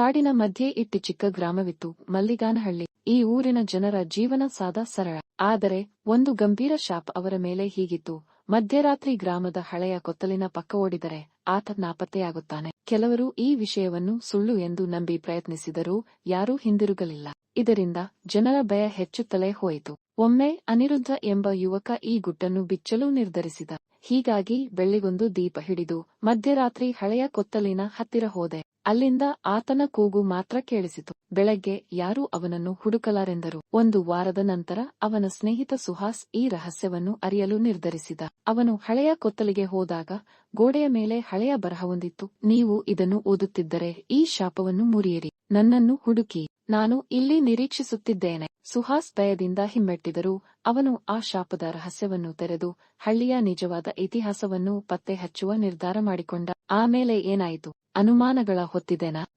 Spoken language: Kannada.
ಕಾಡಿನ ಮಧ್ಯೆ ಇಟ್ಟಿ ಚಿಕ್ಕ ಗ್ರಾಮವಿತ್ತು, ಮಲ್ಲಿಗಾನಹಳ್ಳಿ. ಈ ಊರಿನ ಜನರ ಜೀವನ ಸಾದ ಸರಳ. ಆದರೆ, ಒಂದು ಗಂಭೀರ ಶಾಪ್ ಅವರ ಮೇಲೆ ಹೀಗಿತ್ತು. ಮಧ್ಯರಾತ್ರಿ ಗ್ರಾಮದ ಹಳೆಯ ಕೊತ್ತಲಿನ ಪಕ್ಕ ಓಡಿದರೆ ಆತ ನಾಪತ್ತೆಯಾಗುತ್ತಾನೆ. ಕೆಲವರು ಈ ವಿಷಯವನ್ನು ಸುಳ್ಳು ಎಂದು ನಂಬಿ ಪ್ರಯತ್ನಿಸಿದರೂ ಯಾರೂ ಹಿಂದಿರುಗಲಿಲ್ಲ. ಇದರಿಂದ ಜನರ ಭಯ ಹೆಚ್ಚುತ್ತಲೇ ಹೋಯಿತು. ಒಮ್ಮೆ ಅನಿರುದ್ಧ ಎಂಬ ಯುವಕ ಈ ಗುಟ್ಟನ್ನು ಬಿಚ್ಚಲು ನಿರ್ಧರಿಸಿದ. ಹೀಗಾಗಿ ಬೆಳ್ಳಿಗೊಂದು ದೀಪ ಹಿಡಿದು ಮಧ್ಯರಾತ್ರಿ ಹಳೆಯ ಕೊತ್ತಲಿನ ಹತ್ತಿರ ಹೋದೆ. ಅಲ್ಲಿಂದ ಆತನ ಕೂಗು ಮಾತ್ರ ಕೇಳಿಸಿತು. ಬೆಳಗ್ಗೆ ಯಾರೂ ಅವನನ್ನು ಹುಡುಕಲಾರೆಂದರು. ಒಂದು ವಾರದ ನಂತರ ಅವನ ಸ್ನೇಹಿತ ಸುಹಾಸ್ ಈ ರಹಸ್ಯವನ್ನು ಅರಿಯಲು ನಿರ್ಧರಿಸಿದ. ಅವನು ಹಳೆಯ ಕೊತ್ತಲಿಗೆ ಹೋದಾಗ ಗೋಡೆಯ ಮೇಲೆ ಹಳೆಯ ಬರಹವೊಂದಿತ್ತು ನೀವು ಇದನ್ನು ಓದುತ್ತಿದ್ದರೆ ಈ ಶಾಪವನ್ನು ಮುರಿಯಿರಿ. ನನ್ನನ್ನು ಹುಡುಕಿ. ನಾನು ಇಲ್ಲಿ ನಿರೀಕ್ಷಿಸುತ್ತಿದ್ದೇನೆ. ಸುಹಾಸ್ ಭಯದಿಂದ ಹಿಮ್ಮೆಟ್ಟಿದರೂ. ಅವನು ಆ ಶಾಪದ ರಹಸ್ಯವನ್ನು ತೆರೆದು, ಹಳ್ಳಿಯ ನಿಜವಾದ ಇತಿಹಾಸವನ್ನು ಪತ್ತೆ ಹಚ್ಚುವ ನಿರ್ಧಾರ ಮಾಡಿಕೊಂಡ. ಆಮೇಲೆ ಏನಾಯಿತು? ಅನುಮಾನಗಳ ಹೊತ್ತಿದೆನಾ?